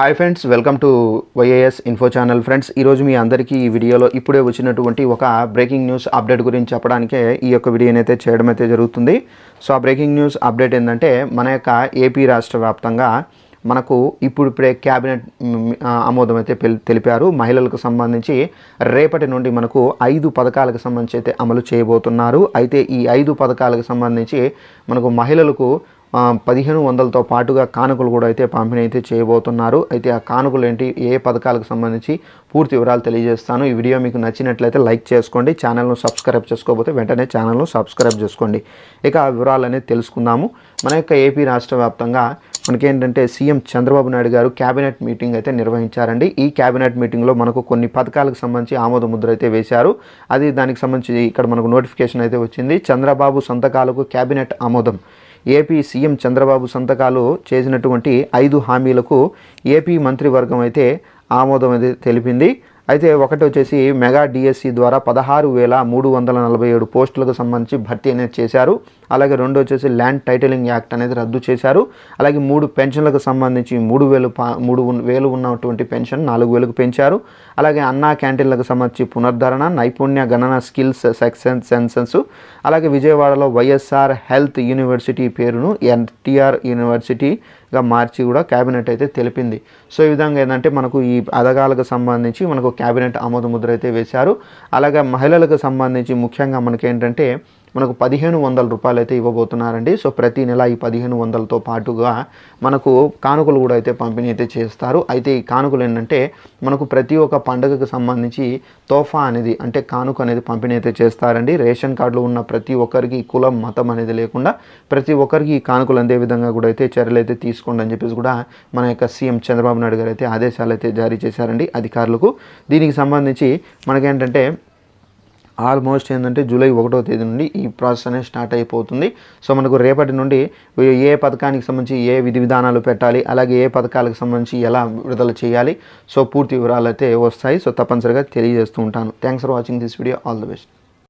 Hi friends welcome to YAS info channel friends ఈరోజు మీ అందరికీ ఈ వీడియోలో ఇప్పుడే వచ్చినటువంటి ఒక బ్రేకింగ్ న్యూస్ అప్డేట్ గురించి చెప్పడానికే ఈ యొక్క వీడియోని అయితే చేయడం అయితే జరుగుతుంది. సో ఆ బ్రేకింగ్ న్యూస్ అప్డేట్ ఏంటంటే మన యొక్క ఏపీ రాష్ట్ర వ్యాప్తంగా మనకు ఇప్పుడు ఇప్పుడే క్యాబినెట్ ఆమోదం అయితే తెలిపారు. మహిళలకు సంబంధించి రేపటి నుండి మనకు ఐదు పథకాలకు సంబంధించి అయితే అమలు చేయబోతున్నారు. అయితే ఈ ఐదు పథకాలకు సంబంధించి మనకు మహిళలకు పదిహేను వందలతో పాటుగా కానుకలు కూడా అయితే పంపిణీ అయితే చేయబోతున్నారు. అయితే ఆ కానుకలు ఏంటి ఏ పథకాలకు సంబంధించి పూర్తి వివరాలు తెలియజేస్తాను. ఈ వీడియో మీకు నచ్చినట్లయితే లైక్ చేసుకోండి ఛానల్ను సబ్స్క్రైబ్ చేసుకోకపోతే వెంటనే ఛానల్ను సబ్స్క్రైబ్ చేసుకోండి. ఇక ఆ వివరాలు అనేది తెలుసుకుందాము. మన యొక్క ఏపీ రాష్ట్ర వ్యాప్తంగా మనకేంటంటే సీఎం చంద్రబాబు నాయుడు గారు క్యాబినెట్ మీటింగ్ అయితే నిర్వహించారండి. ఈ క్యాబినెట్ మీటింగ్లో మనకు కొన్ని పథకాలకు సంబంధించి ఆమోద ముద్ర అయితే వేశారు. అది దానికి సంబంధించి ఇక్కడ మనకు నోటిఫికేషన్ అయితే వచ్చింది. చంద్రబాబు సంతకాలకు క్యాబినెట్ ఆమోదం. ఏపీ సీఎం చంద్రబాబు సంతకాలు చేసినటువంటి ఐదు హామీలకు ఏపీ మంత్రివర్గం అయితే ఆమోదం అయితే తెలిపింది. అయితే ఒకటి వచ్చేసి మెగా డిఎస్సి ద్వారా పదహారు వేల మూడు వందల నలభై ఏడు పోస్టులకు సంబంధించి భర్తీ అనేది చేశారు. అలాగే రెండు వచ్చేసి ల్యాండ్ టైటిలింగ్ యాక్ట్ అనేది రద్దు చేశారు. అలాగే మూడు పెన్షన్లకు సంబంధించి మూడు వేలు పా మూడు వేలు ఉన్నటువంటి పెన్షన్ నాలుగు వేలకు పెంచారు. అలాగే అన్నా క్యాంటీన్లకు సంబంధించి పునరుద్ధరణ నైపుణ్య గణన స్కిల్స్ సెక్షన్ సెన్సెన్స్. అలాగే విజయవాడలో వైఎస్ఆర్ హెల్త్ యూనివర్సిటీ పేరును ఎన్టీఆర్ యూనివర్సిటీ గా మార్చి కూడా క్యాబినెట్ అయితే తెలిపింది. సో ఈ విధంగా ఏంటంటే మనకు ఈ పథకాలకు సంబంధించి మనకు క్యాబినెట్ ఆమోద ముద్ర అయితే వేశారు. అలాగే మహిళలకు సంబంధించి ముఖ్యంగా మనకేంటంటే మనకు పదిహేను వందల రూపాయలు అయితే ఇవ్వబోతున్నారండి. సో ప్రతి నెల ఈ పదిహేను వందలతో పాటుగా మనకు కానుకలు కూడా అయితే పంపిణీ అయితే చేస్తారు. అయితే ఈ కానుకలు ఏంటంటే మనకు ప్రతి ఒక్క పండుగకు సంబంధించి తోఫా అనేది అంటే కానుక అనేది పంపిణీ అయితే చేస్తారండి. రేషన్ కార్డులో ఉన్న ప్రతి ఒక్కరికి కులం మతం అనేది లేకుండా ప్రతి ఒక్కరికి ఈ కానుకలు అందే విధంగా కూడా అయితే చర్యలు అయితే తీసుకోండి అని చెప్పేసి కూడా మన యొక్క సీఎం చంద్రబాబు నాయుడు గారు అయితే ఆదేశాలు అయితే జారీ చేశారండి అధికారులకు. దీనికి సంబంధించి మనకేంటంటే ఆల్మోస్ట్ ఏంటంటే జూలై ఒకటో తేదీ నుండి ఈ ప్రాసెస్ అనేది స్టార్ట్ అయిపోతుంది. సో మనకు రేపటి నుండి ఏ పథకానికి సంబంధించి ఏ విధి విధానాలు పెట్టాలి అలాగే ఏ పథకాలకు సంబంధించి ఎలా విడుదల చేయాలి సో పూర్తి వివరాలు అయితే వస్తాయి. సో తప్పనిసరిగా తెలియజేస్తూ ఉంటాను. Thanks for watching this video all the best